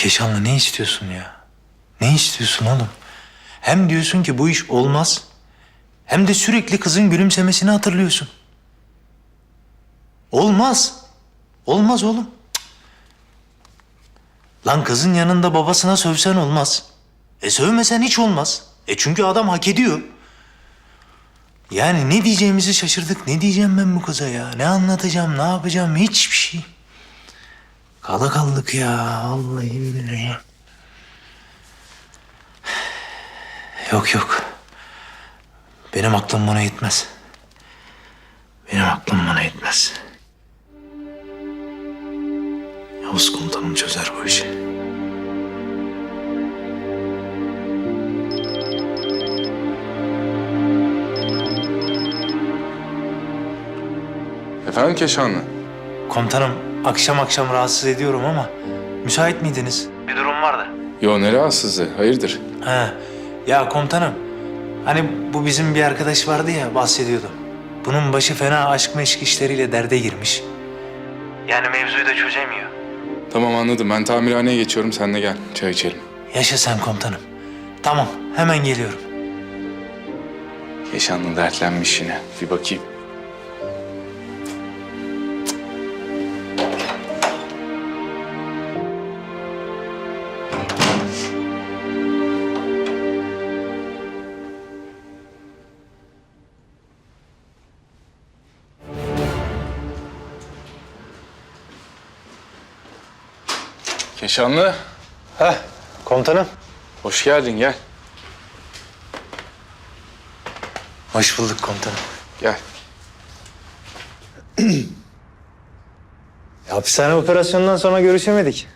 Keşan'la ne istiyorsun ya? Ne istiyorsun oğlum? Hem diyorsun ki bu iş olmaz. Hem de sürekli kızın gülümsemesini hatırlıyorsun. Olmaz. Olmaz oğlum. Cık. Lan kızın yanında babasına sövsen olmaz. E sövmesen hiç olmaz. E çünkü adam hak ediyor. Yani ne diyeceğimizi şaşırdık. Ne diyeceğim ben bu kıza ya? Ne anlatacağım, ne yapacağım? Hiçbir şey. Kala kaldık ya. Vallahi billahi. Yok yok. Benim aklım buna yetmez. Benim aklım buna yetmez. Yavuz komutanım çözer bu işi. Efendim Keşanlı? Komutanım akşam akşam rahatsız ediyorum ama müsait miydiniz? Bir durum vardı. Yo ne rahatsızlığı? Hayırdır? Ha, ya komutanım hani bu bizim bir arkadaş vardı ya bahsediyordu. Bunun başı fena aşk meşk işleriyle derde girmiş. Yani mevzuyu da çözemiyor. Tamam anladım. Ben tamirhaneye geçiyorum. Sen de gel. Çay içelim. Yaşa sen komutanım. Tamam hemen geliyorum. Keşanlı dertlenmiş yine. Bir bakayım. Keşanlı, Heh komutanım. hoş geldin gel. Hoş bulduk komutanım. Gel. Hapishane operasyonundan sonra görüşemedik.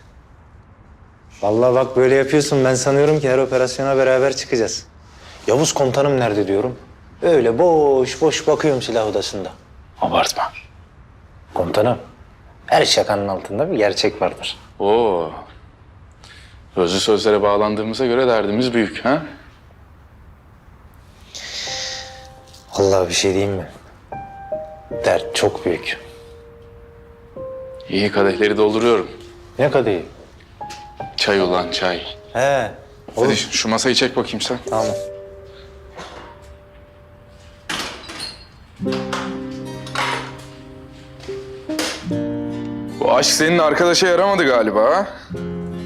Vallahi bak böyle yapıyorsun ben sanıyorum ki her operasyona beraber çıkacağız. Yavuz komutanım nerede diyorum. Öyle boş boş bakıyorum silah odasında. Abartma. Komutanım her şakanın altında bir gerçek vardır. Oo. Sözlü sözlere bağlandığımıza göre derdimiz büyük ha? Vallahi bir şey diyeyim mi? Dert çok büyük. İyi kadehleri dolduruyorum. Ne kadar Çay ulan çay. He. Hadi şu masayı çek bakayım sen. Tamam. Aşk senin arkadaşa yaramadı galiba ha?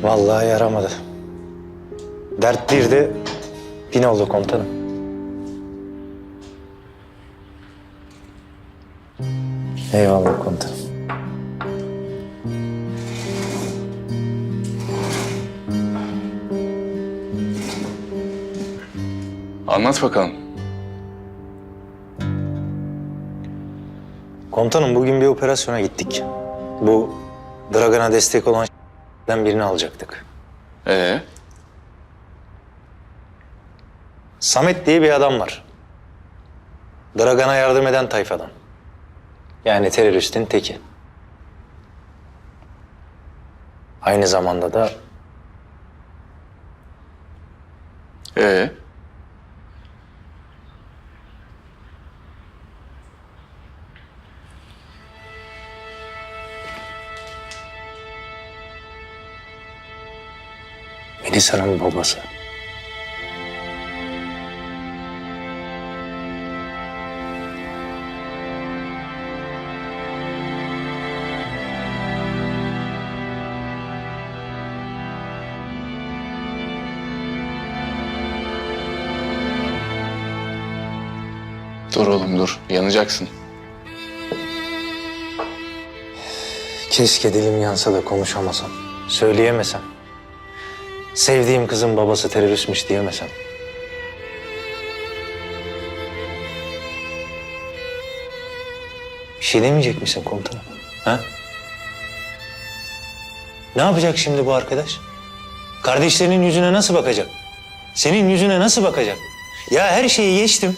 Vallahi yaramadı. Dert bir de bin oldu komutanım. Eyvallah komutanım. Anlat bakalım. Komutanım bugün bir operasyona gittik. Bu Dragan'a destek olan birini alacaktık. Ee? Samet diye bir adam var. Dragan'a yardım eden tayfadan. Yani teröristin teki. Aynı zamanda da Ee? Melisa'nın babası. Dur oğlum dur. Yanacaksın. Keşke dilim yansa da konuşamasam. Söyleyemesem. Sevdiğim kızın babası teröristmiş diyemesem. Bir şey demeyecek misin komutanım? Ha? Ne yapacak şimdi bu arkadaş? Kardeşlerinin yüzüne nasıl bakacak? Senin yüzüne nasıl bakacak? Ya her şeyi geçtim.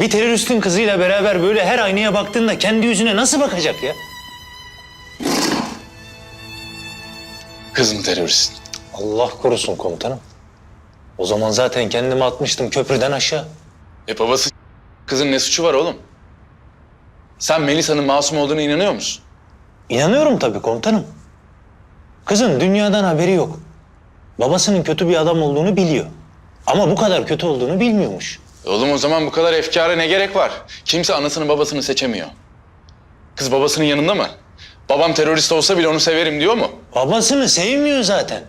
Bir teröristin kızıyla beraber böyle her aynaya baktığında kendi yüzüne nasıl bakacak ya? Kız mı terörist? Allah korusun komutanım. O zaman zaten kendimi atmıştım köprüden aşağı. E babası kızın ne suçu var oğlum? Sen Melisa'nın masum olduğuna inanıyor musun? İnanıyorum tabii komutanım. Kızın dünyadan haberi yok. babasının kötü bir adam olduğunu biliyor. Ama bu kadar kötü olduğunu bilmiyormuş. Oğlum o zaman bu kadar efkara ne gerek var? Kimse anasını babasını seçemiyor. Kız babasının yanında mı? Babam terörist olsa bile onu severim diyor mu? Babasını sevmiyor zaten.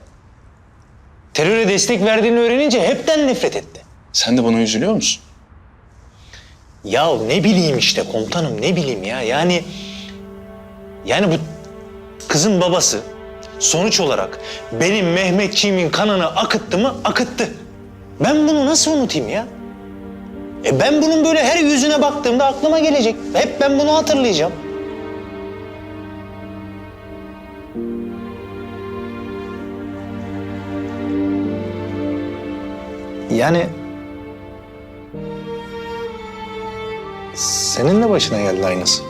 Teröre destek verdiğini öğrenince hepten nefret etti. Sen de buna üzülüyor musun? Ya ne bileyim işte komutanım ne bileyim ya yani yani bu kızın babası sonuç olarak benim Mehmetçiğimin kanını akıttı mı akıttı. Ben bunu nasıl unutayım ya? E ben bunun böyle her yüzüne baktığımda aklıma gelecek. Hep ben bunu hatırlayacağım. Yani senin de başına geldi aynısı.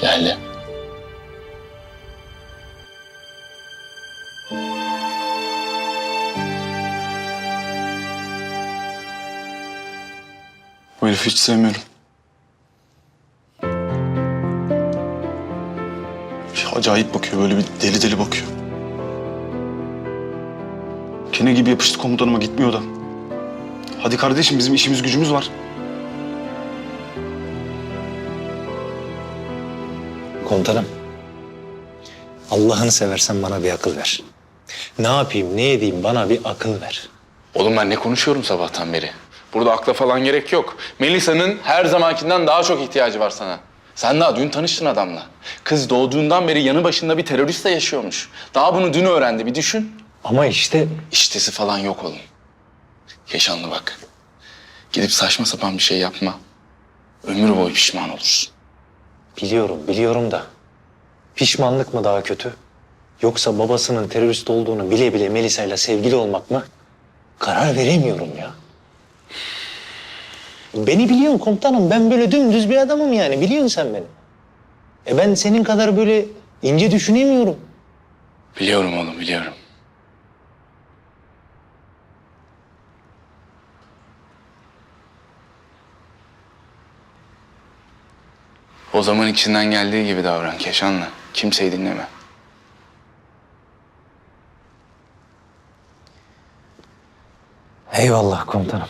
Geldi. Bu herifi hiç sevmiyorum. Acayip bakıyor, böyle bir deli deli bakıyor. Kene gibi yapıştı komutanıma gitmiyor da. Hadi kardeşim bizim işimiz gücümüz var. Komutanım. Allah'ını seversen bana bir akıl ver. Ne yapayım, ne edeyim bana bir akıl ver. Oğlum ben ne konuşuyorum sabahtan beri? Burada akla falan gerek yok. Melisa'nın her zamankinden daha çok ihtiyacı var sana. Sen daha dün tanıştın adamla. Kız doğduğundan beri yanı başında bir teröristle yaşıyormuş. Daha bunu dün öğrendi bir düşün. Ama işte İştesi falan yok oğlum. Yaşanlı bak. Gidip saçma sapan bir şey yapma. Ömür boyu pişman olursun. biliyorum, biliyorum da pişmanlık mı daha kötü? Yoksa babasının terörist olduğunu bile bile Melisa'yla sevgili olmak mı? Karar veremiyorum ya. Beni biliyorsun komutanım. Ben böyle dümdüz bir adamım yani. Biliyorsun sen beni. E ben senin kadar böyle ince düşünemiyorum. Biliyorum oğlum biliyorum. O zaman içinden geldiği gibi davran Keşanlı. Kimseyi dinleme. Eyvallah komutanım.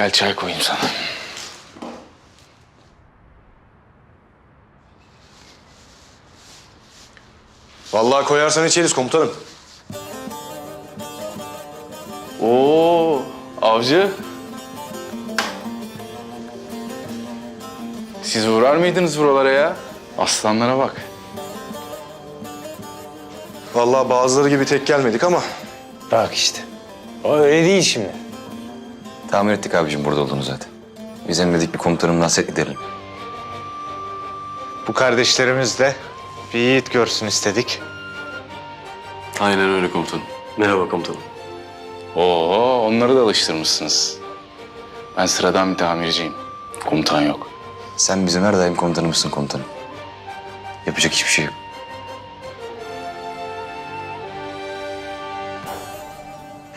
Gel çay koyayım sana. Vallahi koyarsan içeriz komutanım. Oo, avcı. Siz uğrar mıydınız buralara ya? Aslanlara bak. Vallahi bazıları gibi tek gelmedik ama Bak işte. O öyle değil şimdi. Tahmin ettik abicim burada olduğunu zaten. Biz emredik bir komutanım nasret gidelim. Bu kardeşlerimiz de bir yiğit görsün istedik. Aynen öyle komutanım. Merhaba komutanım. Oo, onları da alıştırmışsınız. Ben sıradan bir tamirciyim. Komutan yok. Sen bizim her daim komutanımızsın komutanım. Yapacak hiçbir şey yok.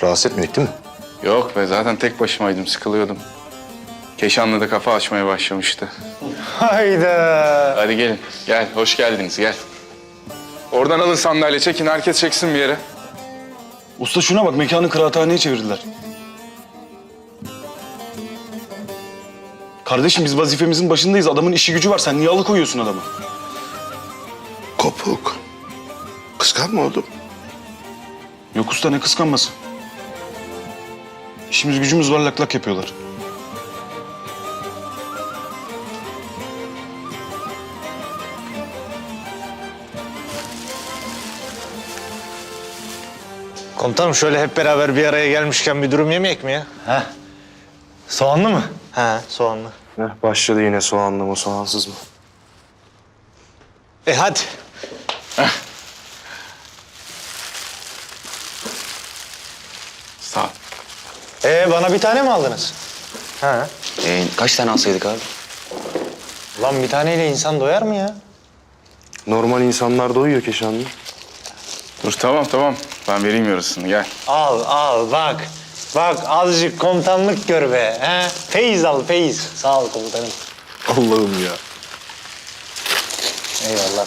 rahatsız etmedik değil mi? Yok be zaten tek başımaydım sıkılıyordum. Keşanlı da kafa açmaya başlamıştı. Hayda. Hadi gelin gel hoş geldiniz gel. Oradan alın sandalye çekin herkes çeksin bir yere. Usta şuna bak mekanı kıraathaneye çevirdiler. Kardeşim biz vazifemizin başındayız. Adamın işi gücü var. Sen niye alıkoyuyorsun adamı? Kopuk. Kıskanma oğlum. Yok usta ne kıskanması. İşimiz gücümüz var lak lak yapıyorlar. Komutanım şöyle hep beraber bir araya gelmişken bir durum yemeyek mi ya? Heh. Soğanlı mı? He soğanlı. Heh, başladı yine soğanlı mı soğansız mı? E hadi. Sağ Ee bana bir tane mi aldınız? Ha. Ee, kaç tane alsaydık abi? Lan bir taneyle insan doyar mı ya? Normal insanlar doyuyor Keşanlı. Dur tamam tamam ben vereyim yarısını gel. Al al bak. Bak azıcık komutanlık gör be. He? Feyiz al feyiz. Sağ ol komutanım. Allah'ım ya. Eyvallah.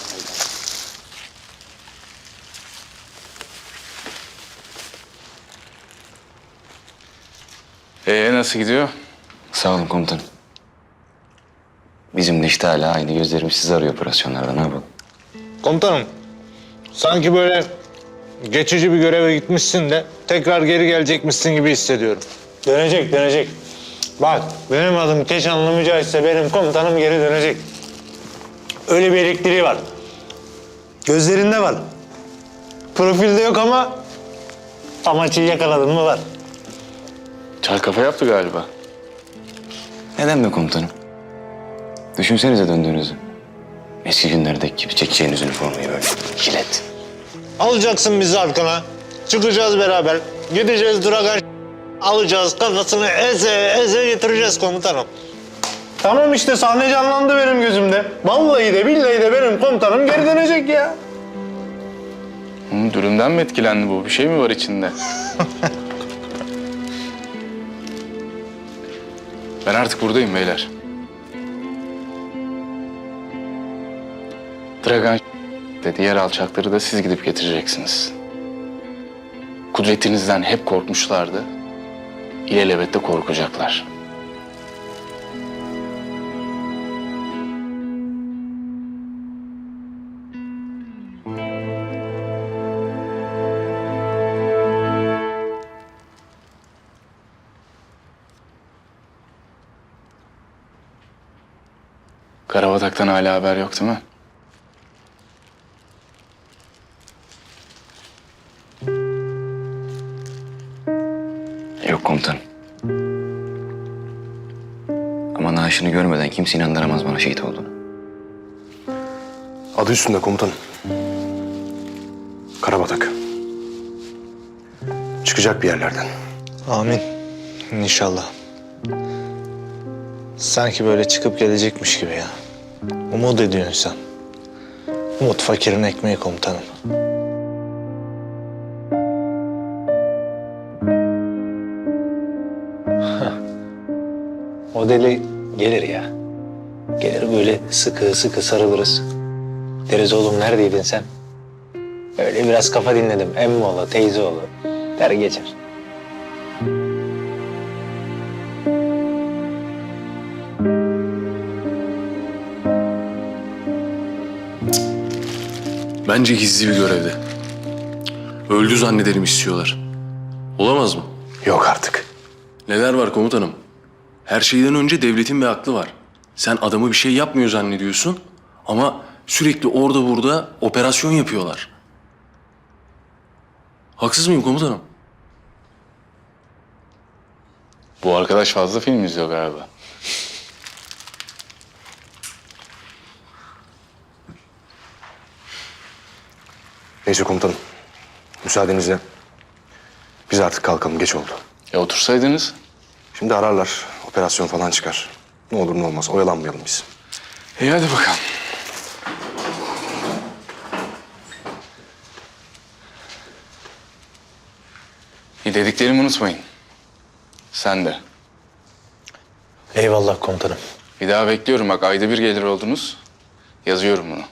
Ee nasıl gidiyor? Sağ olun komutanım. Bizim de işte hala aynı gözlerimiz sizi arıyor operasyonlarda ne yapalım? Komutanım, sanki böyle geçici bir göreve gitmişsin de tekrar geri gelecekmişsin gibi hissediyorum. Dönecek dönecek. Bak benim adım Keşanlı Mücahit'se benim komutanım geri dönecek. Öyle bir elektriği var. Gözlerinde var. Profilde yok ama amaçı yakaladın mı var. Çay kafa yaptı galiba. Neden be komutanım? Düşünsenize döndüğünüzü. Eski günlerdeki gibi çekeceğiniz üniformayı böyle. Jilet. Alacaksın bizi arkana. Çıkacağız beraber. Gideceğiz Dragan alacağız kafasını eze eze getireceğiz komutanım. Tamam işte sahne canlandı benim gözümde. Vallahi de billahi de benim komutanım geri dönecek ya. Hı, dürümden mi etkilendi bu? Bir şey mi var içinde? ben artık buradayım beyler. Dragan ve diğer alçakları da siz gidip getireceksiniz. Kudretinizden hep korkmuşlardı. İlelebet de korkacaklar. Karabatak'tan hala haber yok değil mi? Yok komutanım. Ama naaşını görmeden kimse inandıramaz bana şehit olduğunu. Adı üstünde komutanım. Karabatak. Çıkacak bir yerlerden. Amin. İnşallah. Sanki böyle çıkıp gelecekmiş gibi ya. Umut ediyor insan. Umut fakirin ekmeği komutanım. O deli gelir ya. Gelir böyle sıkı sıkı sarılırız. Deriz oğlum neredeydin sen? Öyle biraz kafa dinledim. Emmi oğlu, teyze oğlu. Der geçer. Bence gizli bir görevde. Öldü zannedelim istiyorlar. Olamaz mı? Yok artık. Neler var komutanım? Her şeyden önce devletin bir aklı var. Sen adamı bir şey yapmıyor zannediyorsun ama sürekli orada burada operasyon yapıyorlar. Haksız mıyım komutanım? Bu arkadaş fazla film izliyor galiba. Neyse komutanım. Müsaadenizle. Biz artık kalkalım. Geç oldu. Ya otursaydınız. Şimdi ararlar. Operasyon falan çıkar. Ne olur ne olmaz. Oyalanmayalım biz. İyi hadi bakalım. İyi dediklerimi unutmayın. Sen de. Eyvallah komutanım. Bir daha bekliyorum bak ayda bir gelir oldunuz. Yazıyorum bunu.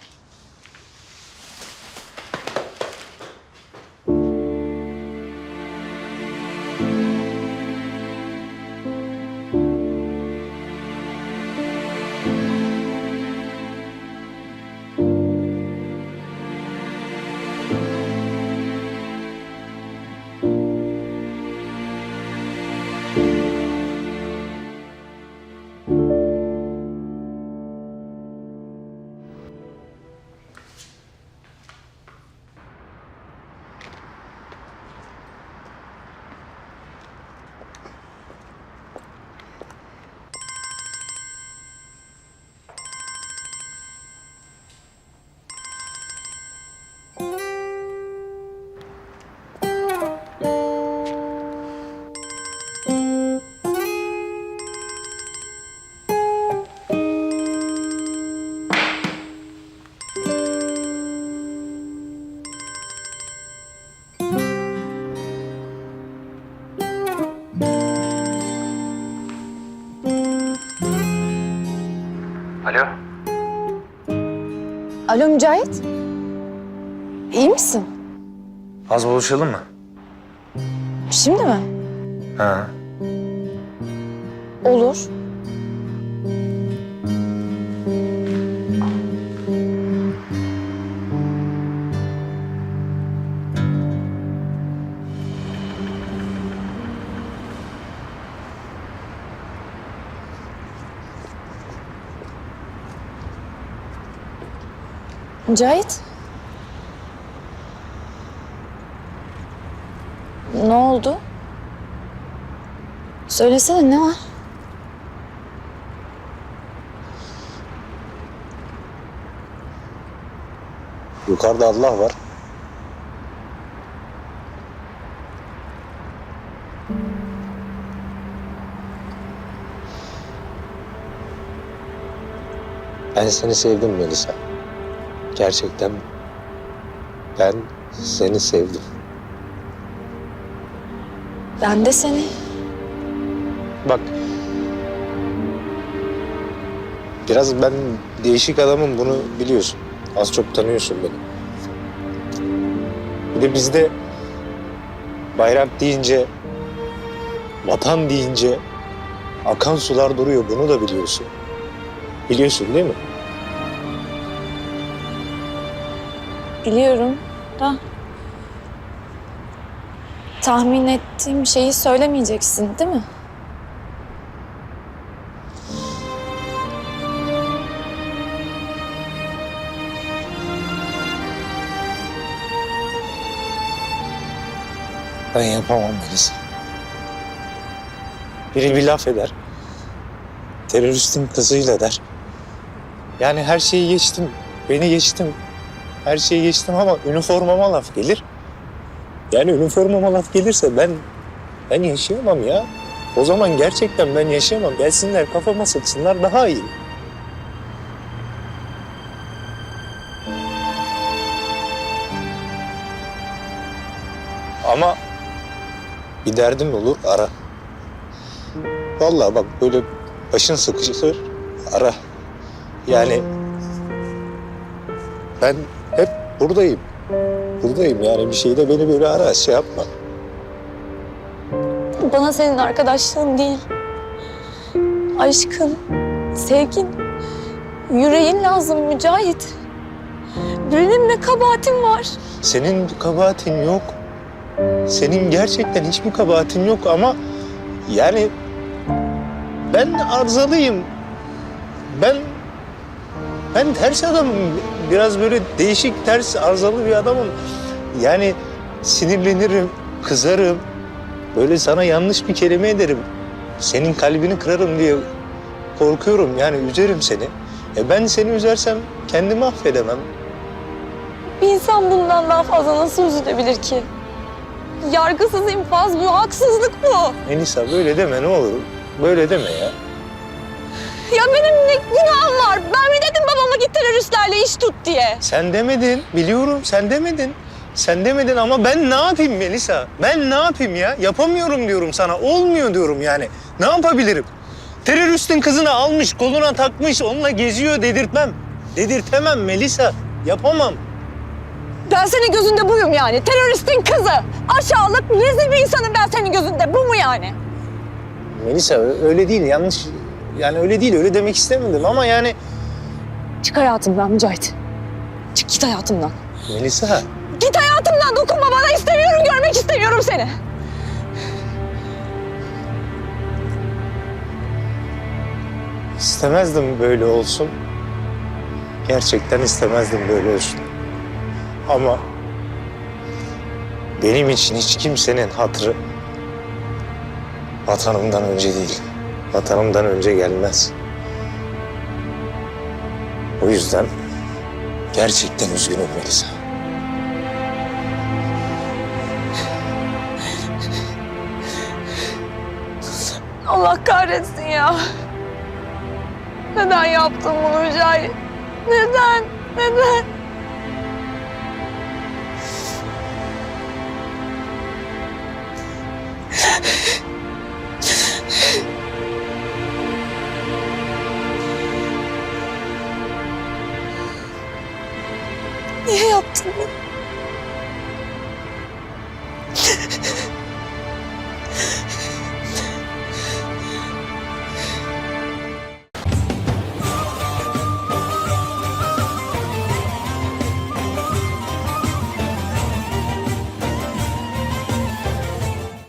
Alo Mücahit. İyi misin? Az buluşalım mı? Şimdi mi? Ha. Olur. Mücahit. Ne oldu? Söylesene ne var? Yukarıda Allah var. Ben seni sevdim Melisa. Gerçekten ben seni sevdim. Ben de seni. Bak. Biraz ben değişik adamım bunu biliyorsun. Az çok tanıyorsun beni. Bir de bizde bayrak deyince, vatan deyince akan sular duruyor. Bunu da biliyorsun. Biliyorsun değil mi? Biliyorum da tahmin ettiğim şeyi söylemeyeceksin değil mi? Ben yapamam Melisa. Biri bir laf eder. Teröristin kızıyla der. Yani her şeyi geçtim. Beni geçtim. Her şeyi geçtim ama üniformama laf gelir. Yani üniformama laf gelirse ben ben yaşayamam ya. O zaman gerçekten ben yaşayamam. Gelsinler kafama sıksınlar daha iyi. Ama bir derdin olur ara. Vallahi bak böyle başın sıkışır ara. Yani ben hep buradayım. Buradayım yani bir şeyde beni böyle ara şey yapma. Bana senin arkadaşlığın değil. Aşkın, sevgin, yüreğin lazım Mücahit. Benim ne kabahatim var? Senin bir kabahatin yok. Senin gerçekten hiçbir kabahatin yok ama yani ben arızalıyım. Ben ben ters adamım. Biraz böyle değişik ters arızalı bir adamım. Yani sinirlenirim, kızarım. Böyle sana yanlış bir kelime ederim. Senin kalbini kırarım diye korkuyorum. Yani üzerim seni. E ben seni üzersem kendimi affedemem. Bir insan bundan daha fazla nasıl üzülebilir ki? Yargısız infaz bu, haksızlık bu. Melisa böyle deme ne olur. Böyle deme ya. Ya benim ne günahım var? Ben babama git teröristlerle iş tut diye? Sen demedin. Biliyorum sen demedin. Sen demedin ama ben ne yapayım Melisa? Ben ne yapayım ya? Yapamıyorum diyorum sana. Olmuyor diyorum yani. Ne yapabilirim? Teröristin kızını almış, koluna takmış, onunla geziyor dedirtmem. Dedirtemem Melisa. Yapamam. Ben senin gözünde buyum yani. Teröristin kızı. Aşağılık, rezil bir insanım ben senin gözünde. Bu mu yani? Melisa öyle değil. Yanlış. Yani öyle değil. Öyle demek istemedim ama yani Çık hayatımdan Mücahit. Çık git hayatımdan. Melisa Git hayatımdan dokunma bana istemiyorum görmek istemiyorum seni. istemezdim böyle olsun. Gerçekten istemezdim böyle olsun. Ama benim için hiç kimsenin hatırı vatanımdan önce değil. Vatanımdan önce gelmez. O yüzden gerçekten üzgünüm Melisa. Allah kahretsin ya. Neden yaptın bunu Mücahit? Neden? Neden?